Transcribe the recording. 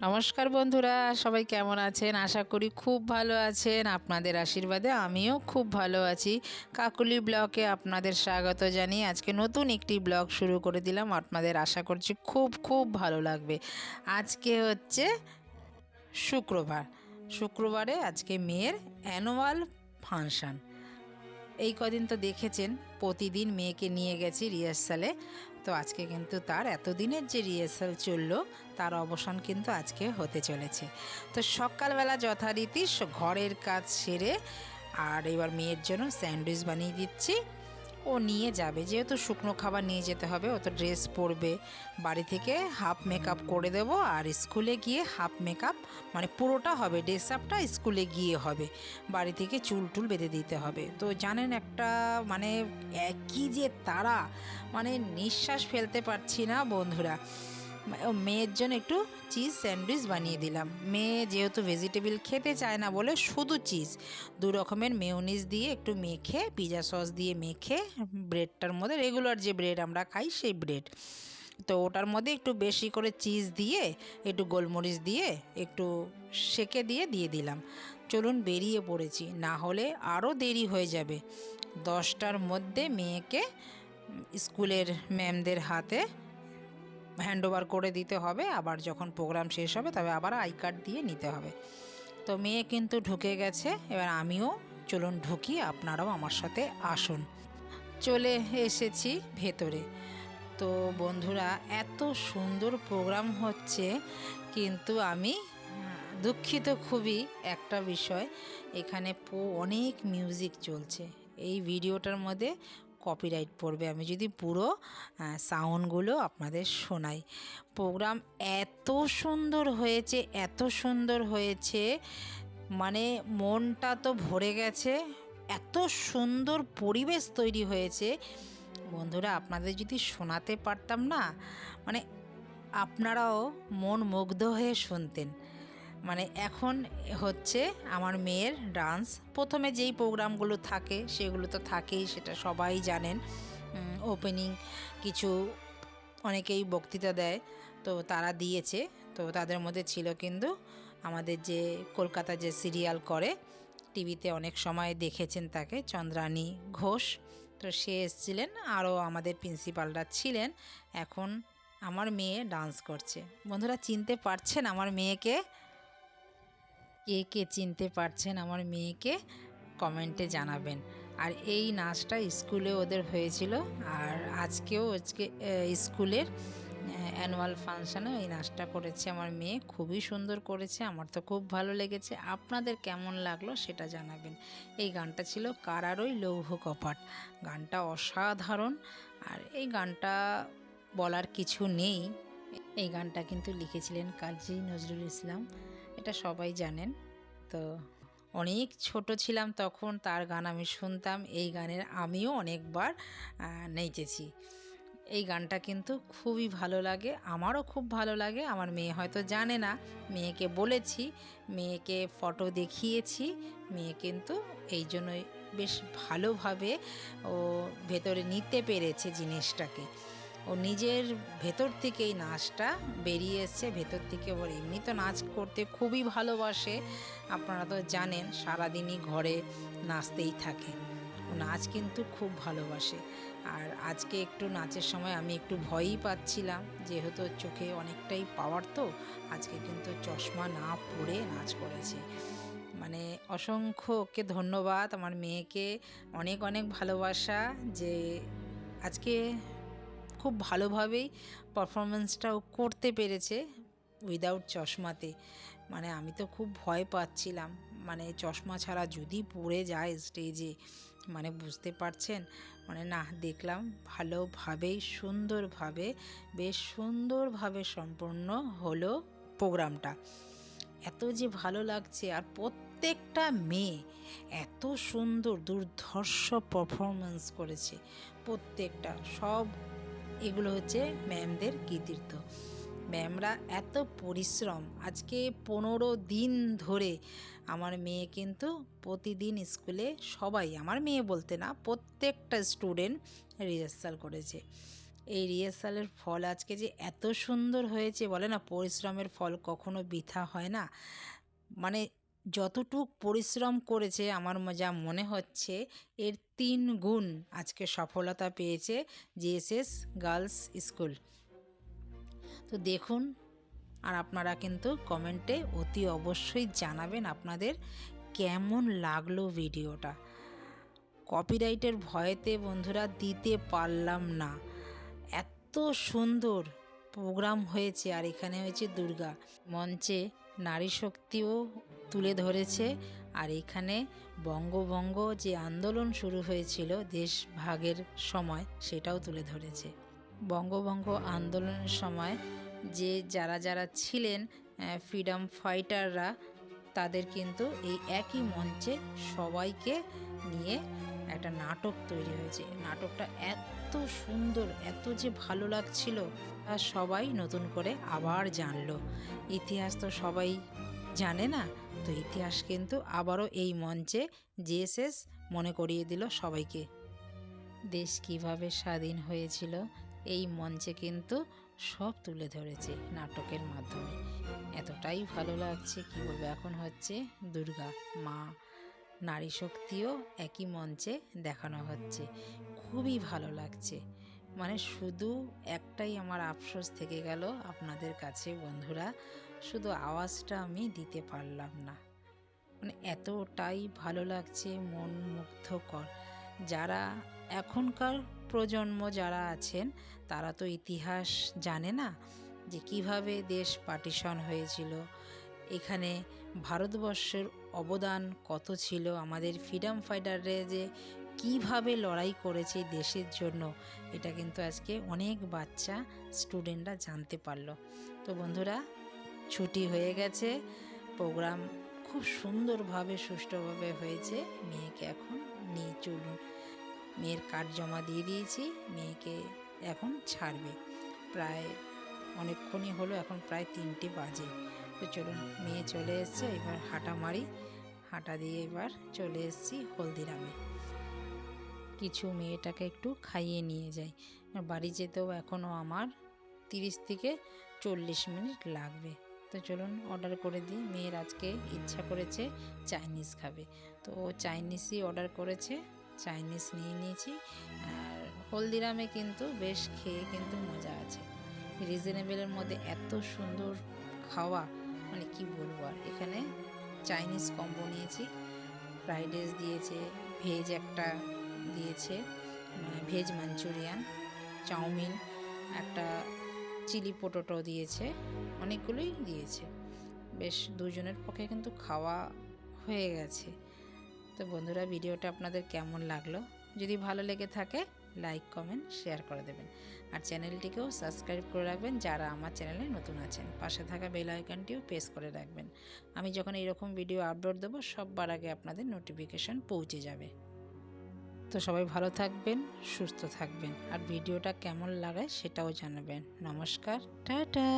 নমস্কার বন্ধুরা, সবাই কেমন আছেন? আশা করি খুব ভালো আছেন। আপনাদের আশীর্বাদে আমিও খুব ভালো আছি। কাকুলি ব্লকে আপনাদের স্বাগত জানিয়ে আজকে নতুন একটি ব্লগ শুরু করে দিলাম। আপনাদের আশা করছি খুব খুব ভালো লাগবে। আজকে হচ্ছে শুক্রবার। শুক্রবারে আজকে মেয়ের অ্যানুয়াল ফাংশান এই কদিন তো দেখেছেন, প্রতিদিন মেয়েকে নিয়ে গেছি রিহার্সালে তো আজকে কিন্তু তার এতদিনের যে রিহার্সাল চলল, তার অবসান কিন্তু আজকে হতে চলেছে। তো সকালবেলা যথারীতি ঘরের কাজ সেরে আর এবার মেয়ের জন্য স্যান্ডউইচ বানিয়ে দিচ্ছি। ও নিয়ে যাবে। যেহেতু শুকনো খাবার নিয়ে যেতে হবে, ও তো ড্রেস পরবে। বাড়ি থেকে হাফ মেকআপ করে দেব আর স্কুলে গিয়ে হাফ মেকআপ মানে পুরোটা হবে ড্রেস আপটা স্কুলে গিয়ে হবে। বাড়ি থেকে চুল টুল বেঁধে দিতে হবে। তো জানেন একটা মানে একই যে তারা মানে নিঃশ্বাস ফেলতে পারছি না বন্ধুরা। মেয়ের জন্য একটু চিজ স্যান্ডউইচ বানিয়ে দিলাম। মেয়ে যেহেতু ভেজিটেবল খেতে চায় না বলে শুধু চিজ দু রকমের মেয়োনিজ দিয়ে একটু মেখে পিজা সস দিয়ে মেখে ব্রেডটার মধ্যে রেগুলার যে ব্রেড আমরা খাই সেই ব্রেড তো ওটার মধ্যে একটু বেশি করে চিজ দিয়ে, একটু গোলমরিচ দিয়ে, একটু সেকে দিয়ে দিয়ে দিলাম। চলুন বেরিয়ে পড়েছি, না হলে আরও দেরি হয়ে যাবে। দশটার মধ্যে মেয়েকে স্কুলের ম্যামদের হাতে হ্যান্ড ওভার করে দিতে হবে, আবার যখন প্রোগ্রাম শেষ হবে তবে আবার আই কার্ড দিয়ে নিতে হবে। তো মেয়ে কিন্তু ঢুকে গেছে, এবার আমিও চলুন ঢুকি, আপনারাও আমার সাথে আসুন। চলে এসেছি ভেতরে। তো বন্ধুরা, এত সুন্দর প্রোগ্রাম হচ্ছে, কিন্তু আমি দুঃখিত খুবই একটা বিষয়, এখানে অনেক মিউজিক চলছে। এই ভিডিওটার মধ্যে কপিরাইট পড়বে। আমি যদি পুরো সাউন্ডগুলো আপনাদের শোনাই। প্রোগ্রাম এত সুন্দর হয়েছে, এত সুন্দর হয়েছে। মানে মনটা তো ভরে গেছে। এত সুন্দর পরিবেশ তৈরি হয়েছে। বন্ধুরা, আপনাদের যদি শোনাতে পারতাম না মানে আপনারাও মন মুগ্ধ হয়ে শুনতেন। মানে এখন হচ্ছে আমার মেয়ের ডান্স। প্রথমে যেই প্রোগ্রামগুলো থাকে, সেগুলো তো থাকেই, সেটা সবাই জানেন। ওপেনিং কিছু অনেকেই বক্তৃতা দেয়, তো তারা দিয়েছে, তো তাদের মধ্যে ছিল কিন্তু আমাদের যে কলকাতা যে সিরিয়াল করে, টিভিতে অনেক সময় দেখেছেন তাকে, চন্দ্রানী ঘোষ। তো সে এসেছিলেন, আরও আমাদের প্রিন্সিপালরা ছিলেন। এখন আমার মেয়ে ডান্স করছে। বন্ধুরা, চিনতে পারছেন আমার মেয়েকে? কে কে চিনতে পারছেন আমার মেয়েকে কমেন্টে জানাবেন। আর এই নাচটা স্কুলে ওদের হয়েছিল আর আজকেও আজকে স্কুলের অ্যানুয়াল ফাংশানে এই নাচটা করেছে আমার মেয়ে। খুবই সুন্দর করেছে, আমার তো খুব ভালো লেগেছে। আপনাদের কেমন লাগল সেটা জানাবেন। এই গানটা ছিল কারারই লৌহ কপাট। গানটা অসাধারণ আর এই গানটা বলার কিছু নেই। এই গানটা কিন্তু লিখেছিলেন কাজী নজরুল ইসলাম। এটা সবাই জানেন। তো অনেক ছোট ছিলাম তখন, তার গান আমি শুনতাম, এই গানের আমিও অনেকবার নেচেছি এই গানটা কিন্তু খুবই ভালো লাগে, আমারও খুব ভালো লাগে, আমার মেয়ে হয়তো জানে না, মেয়েকে বলেছি, মেয়েকে ফটো দেখিয়েছি, মেয়ে কিন্তু এই জন্যই বেশ ভালোভাবে ও ভেতরে নিতে পেরেছে জিনিসটাকে। ও নিজের ভেতর থেকে এই নাচটা বেরিয়ে এসছে। ভেতর থেকে ওর এমনি তো নাচ করতে খুবই ভালোবাসে। আপনারা তো জানেন, সারাদিনই ঘরে নাচতেই থাকে। ও নাচ কিন্তু খুব ভালোবাসে। আর আজকে একটু নাচের সময় আমি একটু ভয়ই পাচ্ছিলাম, যেহেতু চোখে অনেকটাই পাওয়ার তো, আজকে কিন্তু চশমা না পরে নাচ করেছে। মানে অসংখ্যকে ধন্যবাদ। আমার মেয়েকে অনেক অনেক ভালোবাসা যে আজকে খুব ভালোভাবেই পারফরমেন্সটাও করতে পেরেছে উইদাউট চশমাতে। মানে আমি তো খুব ভয় পাচ্ছিলাম। মানে চশমা ছাড়া যদি পড়ে যায় স্টেজে মানে বুঝতে পারছেন? মানে না, দেখলাম ভালোভাবেই সুন্দরভাবে, বেশ সুন্দরভাবে সম্পন্ন হলো প্রোগ্রামটা এত যে ভালো লাগছে, আর প্রত্যেকটা মেয়ে এত সুন্দর, দুর্ধর্ষ পারফরমেন্স করেছে প্রত্যেকটা। সব এগুলো হচ্ছে ম্যামদের কৃতিত্ব। ম্যামরা এত পরিশ্রম, আজকে পনেরো দিন ধরে আমার মেয়ে কিন্তু প্রতিদিন স্কুলে সবাই, আমার মেয়ে বলতে না, প্রত্যেকটা স্টুডেন্ট রিহার্সাল করেছে। এই রিহার্সালের ফল আজকে যে এত সুন্দর হয়েছে, বলে না পরিশ্রমের ফল কখনো বৃথা হয় না। মানে যতটুক পরিশ্রম করেছে আমার যা মনে হচ্ছে, এর তিন গুণ আজকে সফলতা পেয়েছে জিএসএস গার্লস স্কুল। তো দেখুন, আর আপনারা কিন্তু কমেন্টে অতি অবশ্যই জানাবেন আপনাদের কেমন লাগল ভিডিওটা। কপিরাইটের ভয়েতে বন্ধুরা দিতে পারলাম না। এত সুন্দর প্রোগ্রাম হয়েছে, আর এখানে হয়েছে দুর্গা। মঞ্চে নারী শক্তিও তুলে ধরেছে। আর এখানে বঙ্গভঙ্গ যে আন্দোলন শুরু হয়েছিল দেশ ভাগের সময়, সেটাও তুলে ধরেছে। বঙ্গভঙ্গ আন্দোলনের সময় যে যারা যারা ছিলেন ফ্রিডম ফাইটাররা, তাদের কিন্তু এই একই মঞ্চে সবাইকে নিয়ে একটা নাটক তৈরি হয়েছে। নাটকটা এত সুন্দর, এত যে ভালো লাগছিল, তা সবাই নতুন করে আবার জানলো। ইতিহাস তো সবাই জানে না তো ইতিহাস কিন্তু আবারও এই মঞ্চে জিএসএস মনে করিয়ে দিল সবাইকে। দেশ কীভাবে স্বাধীন হয়েছিল, এই মঞ্চে কিন্তু সব তুলে ধরেছে নাটকের মাধ্যমে। এতটাই ভালো লাগছে, কি বলব, এখন হচ্ছে দুর্গা, মা, নারী শক্তিও একই মঞ্চে দেখানো হচ্ছে। খুবই ভালো লাগছে। মানে শুধু একটাই আমার আফসোস থেকে গেল আপনাদের কাছে, বন্ধুরা। শুধু আওয়াজটা আমি দিতে পারলাম না। মানে এতটাই ভালো লাগছে, মন মুগ্ধকর। যারা এখনকার প্রজন্ম যারা আছেন, তারা তো ইতিহাস জানে না যে কীভাবে দেশ পার্টিশন হয়েছিল। এখানে ভারতবর্ষের অবদান কত ছিল? আমাদের ফ্রিডম ফাইটাররা যে কীভাবে লড়াই করেছে দেশের জন্য, এটা কিন্তু আজকে অনেক বাচ্চা স্টুডেন্টরা জানতে পারল। তো বন্ধুরা, ছুটি হয়ে গেছে প্রোগ্রাম খুব সুন্দরভাবে, সুষ্ঠুভাবে হয়েছে, মেয়েকে এখন নিয়ে চলুন। মেয়ের কার্ড জমা দিয়ে দিয়েছি, মেয়েকে এখন ছাড়বে। প্রায় অনেকক্ষণই হলো, এখন প্রায় তিনটে বাজে। তো চলুন, মেয়ে চলে এসছে, এবার হাঁটা মারি হাঁটা দিয়ে এবার চলে এসেছি হলদিরামে। কিছু মেয়েটাকে একটু খাইয়ে নিয়ে যাই। বাড়ি যেতেও এখনও আমার তিরিশ থেকে চল্লিশ মিনিট লাগবে। তো চলুন অর্ডার করে দিই। মেয়ের আজকে ইচ্ছা করেছে চাইনিজ খাবে। তো চাইনিজই অর্ডার করেছে। চাইনিজ নিয়ে নিয়েছি। আর হলদিরামে কিন্তু বেশ খেয়ে কিন্তু মজা আছে। রিজনেবলের মধ্যে এত সুন্দর খাওয়া মানে কি বলব আর, এখানে চাইনিজ কম্বো নিয়েছি। ফ্রাইড রাইস দিয়েছে, ভেজ একটা দিয়েছে ভেজ মাঞ্চুরিয়ান, চাউমিন, একটা চিলি পোটোটো দিয়েছে, অনেকগুলোই দিয়েছে। বেশ, দুজনের পক্ষে কিন্তু খাওয়া হয়ে গেছে। তো বন্ধুরা, ভিডিওটা আপনাদের কেমন লাগল? যদি ভালো লেগে থাকে, লাইক, কমেন্ট, শেয়ার করে দেবেন। আর চ্যানেলটিকেও সাবস্ক্রাইব করে রাখবেন যারা আমার চ্যানেলে নতুন আছেন। পাশে থাকা বেল আইকনটিও প্রেস করে রাখবেন। আমি যখন এরকম ভিডিও আপলোড দেবো, সববার আগে আপনাদের নোটিফিকেশন পৌঁছে যাবে। তো সবাই ভালো থাকবেন সুস্থ থাকবেন। আর ভিডিওটা কেমন লাগে সেটাও জানাবেন। নমস্কার টাটা!